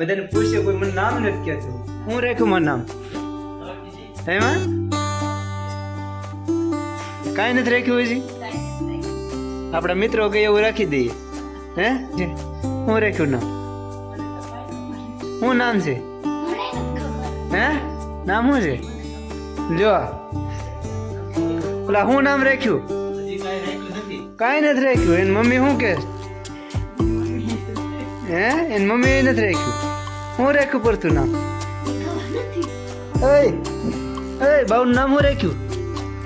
બધાને પૂછ્યું, કોઈ મને નામ નથી કહેતું. હું રાખ્યું મારું નામ? એમાં કાંઈ નથી રાખ્યું હજી? આપણા મિત્રો કે એવું રાખી દઈએ. હે? હું રાખ્યું નામ? શું નામ છે? હે? નામ શું છે? જો ઓલા શું નામ રાખ્યું? કાંઈ નથી રાખ્યું. એની મમ્મી શું કે? હે? એની મમ્મી નથી રાખ્યું. શું રાખ્યું પડતું નામ? ઓય ઓય બાઉનું નામ હું રાખ્યું?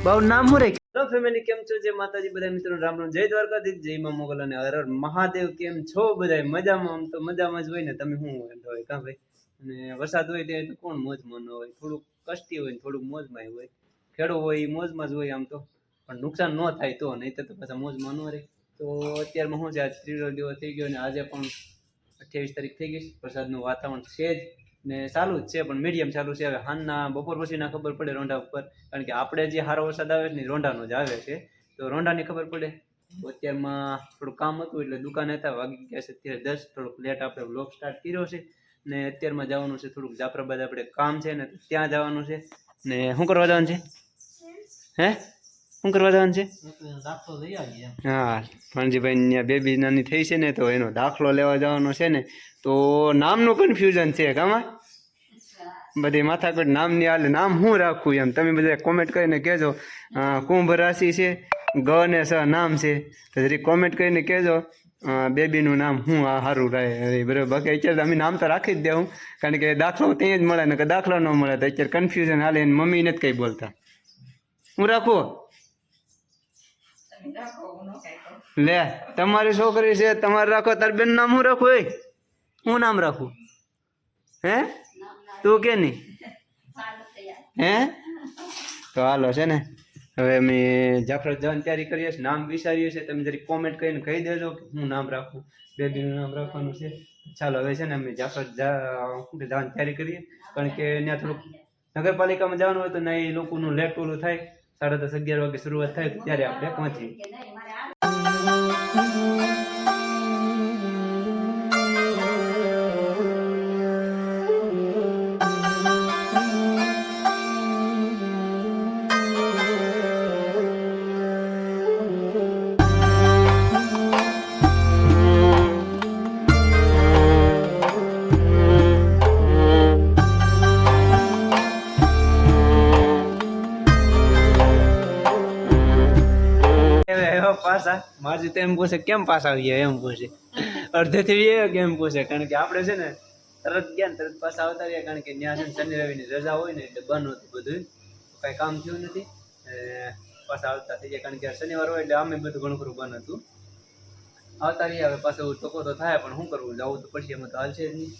બાઉનું નામ હું રાખ્યું? હેલો ફેમિલી કેમ છો? જય માતાજી બધા મિત્રો રામ રામ. જય દ્વારકાધીશ જય મા મોગલ અને હર મહાદેવ. કેમ છો બધા મજામાં? આમ તો મજામાં જ હોય ને? તમે શું હોય? કાં ભાઈ? અને વરસાદ હોય તે કોણ મોજમાં ન હોય? થોડુંક કષ્ટી હોય ને થોડુંક મોજમાં હોય. ખેડો હોય એ મોજમાં જ હોય આમ તો. પણ નુકસાન ન થાય તો નહીં તો પાછા મોજમાં ન રહે. તો અત્યારમાં શું છે? આજ ત્રીજો દિવસ થઈ ગયો અને આજે પણ અઠ્યાવીસ તારીખ થઈ ગઈ વરસાદનું વાતાવરણ છે જ ને ચાલુ જ છે, પણ મીડિયમ ચાલુ છે. હવે હાનના બપોર પછી ના ખબર પડે રોંઢા ઉપર. કારણ કે આપણે જે સારો વરસાદ આવે છે ને રોંઢાનો જ આવે છે. તો રોંઢાની ખબર પડે? અત્યારમાં થોડું કામ હતું એટલે દુકાને હતા, વાગી ગયા છે અત્યારે દસ. થોડુંક લેટ આપણે બ્લોગ સ્ટાર્ટ કર્યો છે ને અત્યારમાં જવાનું છે થોડુંક જાફરાબાદ આપણે કામ છે ને ત્યાં જવાનું છે. ને શું કરવા જવાનું છે? હે? શું કરવા જવાનું છે? હા ભણજીભાઈ ત્યાં બેબી નાની થઈ છે ને તો એનો દાખલો લેવા જવાનો છે ને તો નામનું કન્ફ્યુઝન છે કામાં બધી માથાકૂટ નામની હાલે નામ શું રાખવું એમ. તમે બધા કોમેન્ટ કરીને કહેજો કુંભ રાશિ છે ગ ને સ નામ છે. તો જરી કોમેન્ટ કરીને કહેજો બેબીનું નામ હું આ સારું રહે. બરાબર. બાકી અત્યારે અમે નામ તો રાખી જ દેવું કારણ કે દાખલો ત્યાં જ મળે ને કે દાખલો ન મળે તો અત્યારે કન્ફ્યુઝન હાલે એને મમ્મી જ કંઈ બોલતા. હું રાખું? લે, તમારી છોકરી છે, તમારે રાખો, તાર બેન નામ હું રાખું એ હું નામ રાખું? હે? તું કે નહીં? હે? તો હાલો, છે ને? હવે અમે જાફરત જવાની તૈયારી કરીએ છીએ, નામ વિચારીએ છીએ, તમે જરી કોમેન્ટ કરીને કહી દેજો કે હું નામ રાખું, બેબીનું નામ રાખવાનું છે. ચાલો, હવે છે ને અમે જાફરત જા શું જવાની તૈયારી કરીએ. કારણ કે ત્યાં થોડુંક નગરપાલિકામાં જવાનું હોય તો ના એ લોકોનું લેટ ઓલું થાય. સાડા દસ અગિયાર વાગે શરૂઆત થાય ત્યારે આપણે પહોંચીએ. મારી તો એમ પૂછે, કેમ પાસ આવી ગયા એમ પૂછે. અડધેથી એ કેમ પૂછે, કારણ કે આપણે છે ને તરત ગયા ને તરત પાછા આવતા રહ્યા, કારણ કે ત્યાં છે ને શનિ રવિની રજા હોય ને એટલે બંધ હતું બધું કાંઈ કામ થયું નથી. અને પાછા આવતા થઈ ગયા, કારણ કે શનિવાર હોય એટલે આમે બધું ઘણું ખરું બંધ હતું. આવતા રહ્યા, હવે પાછો ટકો તો થાય, પણ શું કરવું? જવું તો પછી એમાં તો હાલશે જ નહીં.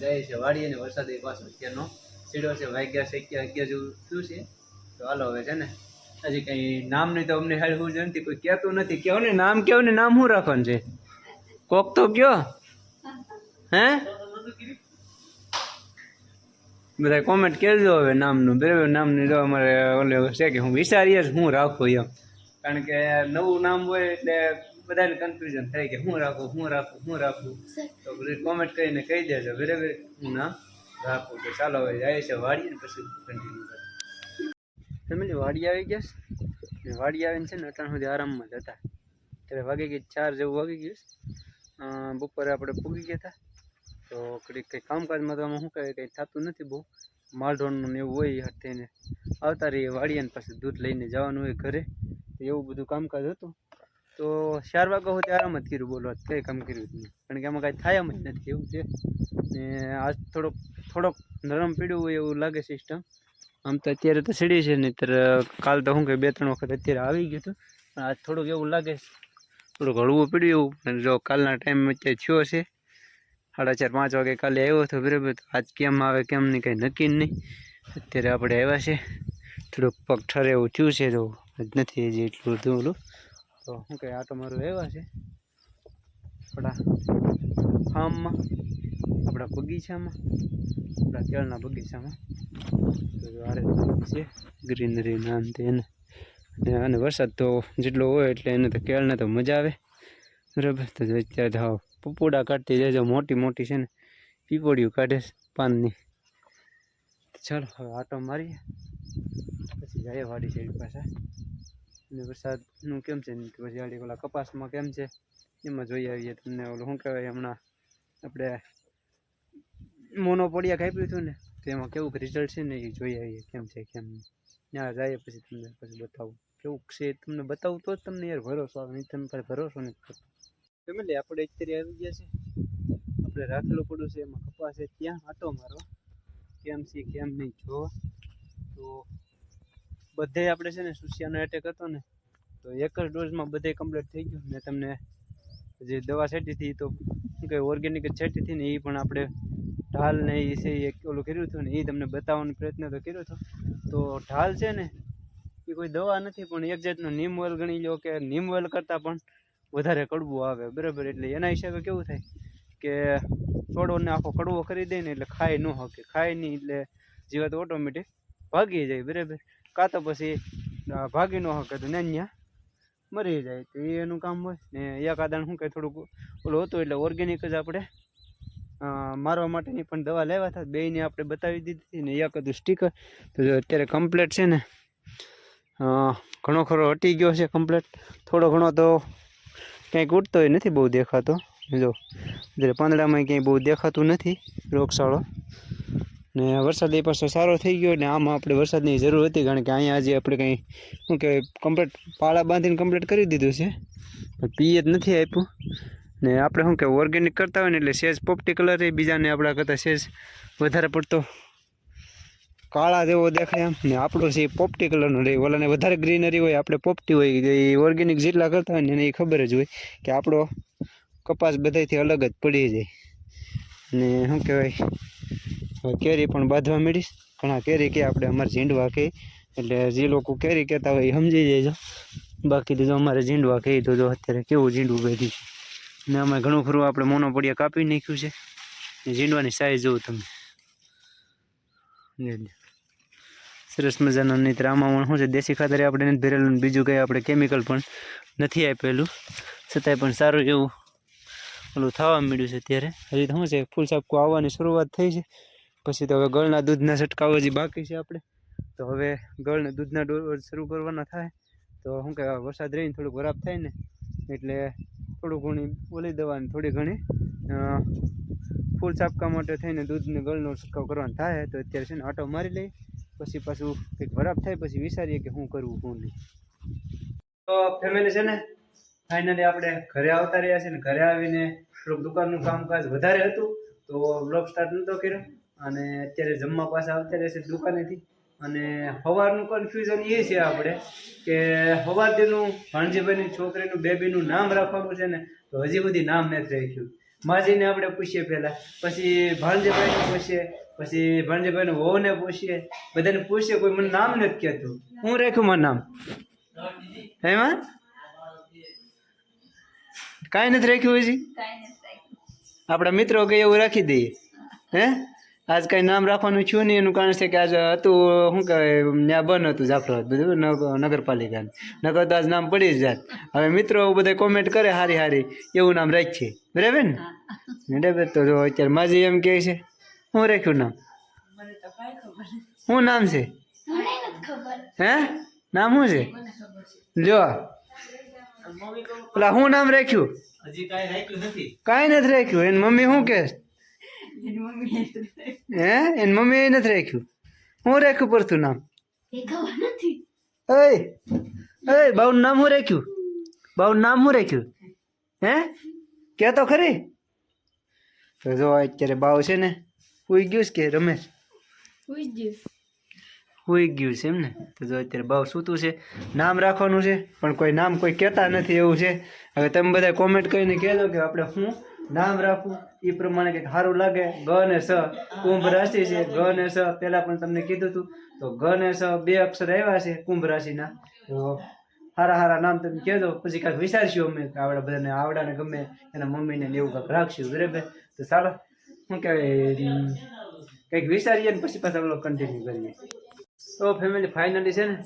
જાય છે વાડીએ ને વરસાદ એ પાછો અત્યારનો સીડો છે, વાગ્યા છે અગિયાર અગિયાર જેવું થયું છે. તો હાલો હવે છે ને હજી કઈ નામ નહીં તો અમને હાલ હું નથી કોઈ કહેતું નથી. કહો ને નામ કહો ને નામ શું રાખવાનું છે? કોક તો કયો. હે? બધા કોમેન્ટ કરજો હવે નામનું. બરાબર, નામનું જો અમારે ઓલે છે કે હું વિચારીએ જ હું રાખું એમ. કારણ કે નવું નામ હોય એટલે બધાને કન્ફ્યુઝન થાય કે હું રાખું હું રાખું હું રાખું. તો બધી કોમેન્ટ કરીને કહી દેજો. બરાબર? હું નામ રાખું તો ચાલો હવે જાય છે વાળીએ પછી કન્ટિન્યુ ફેમિલી વાડી આવી ગયા વાડી આવીને છે ને અટાણ સુધી આરામમાં જ હતા. ત્યારે વાગી ગઈ ચાર જેવું વાગી ગયું બપોરે આપણે પૂગી ગયા હતા. તો કડીક કંઈ કામકાજમાં તો આમાં શું કહે કંઈ થતું નથી બહુ. માલઢોરનું ને એવું હોય હથેને આવતા રહીએ વાડીએ પાસે દૂધ લઈને જવાનું હોય ઘરે. એવું બધું કામકાજ હતું. તો ચાર વાગ્યા સુધી આરામ જ કર્યું બોલો કંઈ કામ કર્યું નહીં કારણ કે આમાં કાંઈ થાય એમ જ નથી, એવું છે. ને આજ થોડોક થોડોક નરમ પીડ્યું હોય એવું લાગે સિસ્ટમ આમ તો અત્યારે તો સીડી છે, નહીંતર કાલ તો શું કે બે, ત્રણ વખત અત્યારે આવી ગયું હતું. પણ આજ થોડુંક એવું લાગે થોડુંક હળવું પડ્યું એવું. પણ જો કાલના ટાઈમ અત્યારે થયો છે, સાડા ચાર, પાંચ વાગે કાલે આવ્યો હતો બરાબર. તો આજ કેમ આવે, કેમ નહીં, કંઈ નક્કી નહીં. અત્યારે આપણે આવ્યા છે. થોડુંક પગ ઠરે એવું થયું છે, તો જ નથી હજી એટલું બધું ઓલું. તો શું કહે તો મારું આવ્યા છે. આપણા ફાર્મમાં. આપણા બગીચામાં, આપણા કેળના બગીચામાં. ગ્રીનરી ના અંતે અને વરસાદ તો જેટલો હોય એટલે એને તો કેળને તો મજા આવે. બરાબર? તો અત્યારે તો પપોડા કાઢતી જાય મોટી મોટી છે ને પીપોડિયું કાઢે પાનની. ચાલો, હવે આટો મારીએ. પછી જાય વાડી સાઈડ પાછા. અને વરસાદનું કેમ છે ને પછી આડી ઓલા કપાસમાં કેમ છે? એમાં જોઈ આવીએ તમને ઓલું શું કહેવાય હમણાં? આપણે મોનોપોડિયા કાપ્યું હતું ને, તો એમાં કેવું રિઝલ્ટ છે ને એ જોઈ આવીએ, કેમ છે, કેમ નહીં. ત્યાં જઈએ પછી તમને, પછી બતાવું. કેવું છે તમને બતાવું તો જ તમને યાર ભરોસો આવે, નહીં તમે ભરોસો નથી કરતો ફેમિલી આપણે અત્યારે આવી ગયા છે. આપણે રાખેલું પડ્યું છે, એમાં કપાસ છે, ત્યાં આટો મારો. કેમ છે, કેમ નહીં, જો. તો બધે આપણે છે ને સુસિયાનો એટેક હતો ને, તો એક જ ડોઝમાં બધે કમ્પ્લીટ થઈ ગયું. ને તમને જે દવા છેટી હતી તો શું કહે ઓર્ગેનિક છાંટી હતી ને, એ પણ આપણે ઢાલ ને એ છે, એ ઓલું કર્યું હતું ને એ તમને બતાવવાનો પ્રયત્ન તો કર્યો હતો. તો ઢાલ છે ને એ કોઈ દવા નથી, પણ એક જાતનું નીમ ઓઇલ ગણી લો કે નીમ ઓઇલ કરતાં પણ વધારે કડવું આવે, બરાબર? એટલે એના હિસાબે કેવું થાય કે છોડોને આખો કડવો કરી દે ને એટલે ખાઈ ન શકે ખાય નહીં એટલે જીવાત ઓટોમેટિક ભાગી જાય, બરાબર? કાં તો પછી ભાગી ન શકે તો નાન્યા મરી જાય. તો એનું કામ હોય ને, એક આદાણ શું કહે થોડુંક ઓલું હતું એટલે ઓર્ગેનિક જ આપણે મારવા માટેની પણ દવા લેવા હતા. બેયને આપણે બતાવી દીધી હતી ને એક હતું સ્ટીકર તો અત્યારે કમ્પ્લેટ છે ને ઘણો ખરો હટી ગયો છે કમ્પ્લેટ થોડો ઘણો તો ક્યાંય ઉઠતોય નથી બહુ દેખાતો. જો એટલે પાંદડામાં ક્યાંય બહુ દેખાતું નથી રોગશાળો. ને વરસાદ એ પાછો સારો થઈ ગયો ને આમાં આપણે વરસાદની જરૂર હતી કારણ કે અહીંયા આજે આપણે કંઈ, શું કહેવાય કમ્પ્લેટ પાળા બાંધીને કમ્પ્લેટ કરી દીધું છે. પીએ જ નથી આપ્યું. ને આપણે શું કે ઓર્ગેનિક કરતા હોય ને એટલે સેજ પોપટી કલર એ બીજાને આપણા કરતાં સેજ વધારે પડતો. કાળા જેવો દેખાય એમ ને આપણો છે પોપટી કલરનો રહે ઓલાને વધારે ગ્રીનરી હોય, આપણે પોપટી હોય, એ ઓર્ગેનિક જેટલા કરતા હોય ને એને એ ખબર જ હોય કે આપણો કપાસ બધાયથી અલગ જ પડી જાય. ને શું કહેવાય કેરી પણ બાંધવા મળીશ ઘણા કેરી કે આપણે અમારે ઝીંડવા કહીએ એટલે જે લોકો કેરી કહેતા હોય એ સમજી જાય બાકી તો અમારે ઝીંડવા કહે તો અત્યારે કેવું ઝીંડવું બેઠી છે. ને અમે ઘણું ખરું, આપણે મોનોપડિયા કાપી નાખ્યું છે. ઝીંડવાની સાઈઝ જોઉં તમે. સરસ મજાના નહીં આમાં શું છે, દેશી ખાતરે આપણે નથી ભરેલું બીજું કંઈ આપણે કેમિકલ પણ નથી આપેલું. છતાંય પણ સારું એવું ઓલું થવા મળ્યું છે અત્યારે. હજી તો શું છે ફૂલ સાપકું આવવાની શરૂઆત થઈ છે. પછી તો હવે ગળના દૂધના છંટકાવ હજી બાકી છે આપણે. તો હવે ગળને દૂધના ડોર શરૂ કરવાના થાય. તો શું કહેવાય, વરસાદ રહીને થોડુંક ખરાબ થાય ને. એટલે થોડું ઘણી બોલી દવાની, થોડી ઘણી ફૂલ સાપકા માટે થઈને દૂધને ગળનો છંટકાવ કરવાનો થાય, તો અત્યારે છે ને આટો મારી લઈ, પછી પાછું કંઈક ખરાબ થાય, પછી વિચારીએ કે શું કરવું શું નહીં. તો ફેમિલી છે ને ફાઇનલી આપણે ઘરે આવતા રહ્યા છે ને, ઘરે આવીને થોડુંક દુકાનનું કામકાજ વધારે હતું, તો બ્લોગ સ્ટાર્ટ નહોતો કર્યો, અને અત્યારે જમવા પાછા આવતા રહેશે દુકાનેથી. અને સવારનું કન્ફ્યુઝન એ છે આપણે કે સવારથીનું ભાણજીભાઈની છોકરીનું બેબીનું નામ રાખવાનું છે ને તો હજી સુધી નામ નથી રાખ્યું. માજીને આપણે પૂછીએ પહેલાં પછી ભાણજીભાઈને પૂછીએ પછી ભાણજીભાઈને વહુને પૂછીએ બધાને પૂછીએ કોઈ મને નામ નથી કહેતું. હું રાખ્યું મારું નામ? એમાં કાંઈ નથી રાખ્યું હજી? આપણા મિત્રો કે એવું રાખી દઈએ. હે? આજ કાંઈ નામ રાખવાનું થયું નહીં એનું કારણ છે કે આજ હતું શું કહેવાય ત્યાં બંધ હતું જાફરાબાદ બધું નગરપાલિકા નગરપાલિકાનું. નકર તો આજ નામ પડી જ જાત. હવે મિત્રો બધા કોમેન્ટ કરે હારી હારી એવું નામ રાખીએ. બરાબર ને? બરાબર તો જો અત્યારે માજી એમ કહે છે શું રાખ્યું નામ? શું નામ છે? હે? નામ શું છે? જો. પેલા શું નામ રાખ્યું? હજી કાંઈ નથી. કાંઈ નથી રાખ્યું. એની મમ્મી શું કહે? હે એન મમ્મી નથી રાખ્યું હું રાખ્યું પડતું નામ એય એય બાઉનું નામ હું રાખ્યું બાઉનું નામ હું રાખ્યું હે કે તો ખરી તો જો અત્યારે બાવ છે ને ઉઈ ગયું છે કે રમેશ ઉઈ ગયું છે એમ ને તો જો અત્યારે બાવ સૂતું છે નામ રાખવાનું છે પણ કોઈ નામ કોઈ કહેતા નથી એવું છે હવે તમે બધા કોમેન્ટ કરીને કહેજો કે આપણે શું નામ રાખવું એ પ્રમાણે કંઈક સારું લાગે. ગ ને સ. કુંભ રાશિ છે. ગ ને સ. પહેલાં પણ તમને કીધું હતું તો ગ ને સ બે અક્ષર આવ્યા છે કુંભ રાશિના. તો સારા સારા નામ તમે કહેજો. પછી કાંઈક વિચારશું અમે કે આવડા બધાને આવડાને ગમે એના મમ્મીને એવું કાંઈક રાખશું. બરાબર? તો ચાલો. શું કહેવાય કંઈક વિચારીએ ને પછી પાછા આપણે કન્ટિન્યુ કરીએ. તો ફેમિલી ફાઇનલી છે ને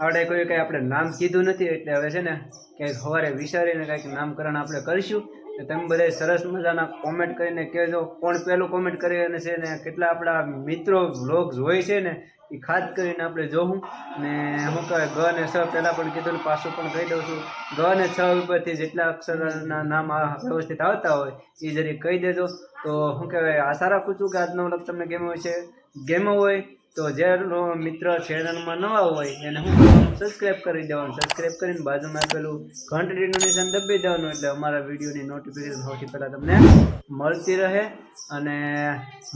આપણે કોઈ કંઈ આપણે નામ કીધું નથી એટલે હવે છે ને, કંઈક સવારે વિચારીને કંઈક નામકરણ આપણે કરીશું. તમે બધા સરસ મજાના કોમેન્ટ કરીને કહેજો. કોણ પહેલું કોમેન્ટ કરી અને છે ને કેટલા આપણા મિત્રો વ્લોગ જોઈ છે ને એ ખાસ કરીને આપણે જોવું ને શું કહેવાય ગ અને છ પહેલાં પણ કીધું ને પાછું પણ કહી દઉં છું. ગ અને છ ઉપરથી જેટલા અક્ષરના નામ વ્યવસ્થિત આવતા હોય એ જરી કહી દેજો. તો શું કહેવાય, આશા રાખું છું કે આજનો વ્લોગ તમને ગેમ હોય છે ગેમ હોય તો જે મિત્ર ચેનલમાં નવા હોય એને હું સબસ્ક્રાઈબ કરી દેવાનું. સબસ્ક્રાઈબ કરીને બાજુમાં આપેલું ઘંટડીનું નિશાન દબાવી દેવાનું એટલે અમારા વિડીયોની નોટિફિકેશન સૌથી પહેલાં તમને મળતી રહે. અને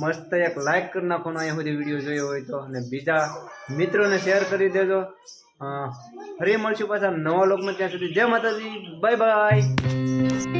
મસ્ત એક લાઇક કરી નાખવાનો અહીંયા સુધી વીડિયો જોયો હોય તો. અને બીજા મિત્રોને શેર કરી દેજો. ફરી મળશું પાછા નવા લોકમાં ત્યાં સુધી જય માતાજી. Bye bye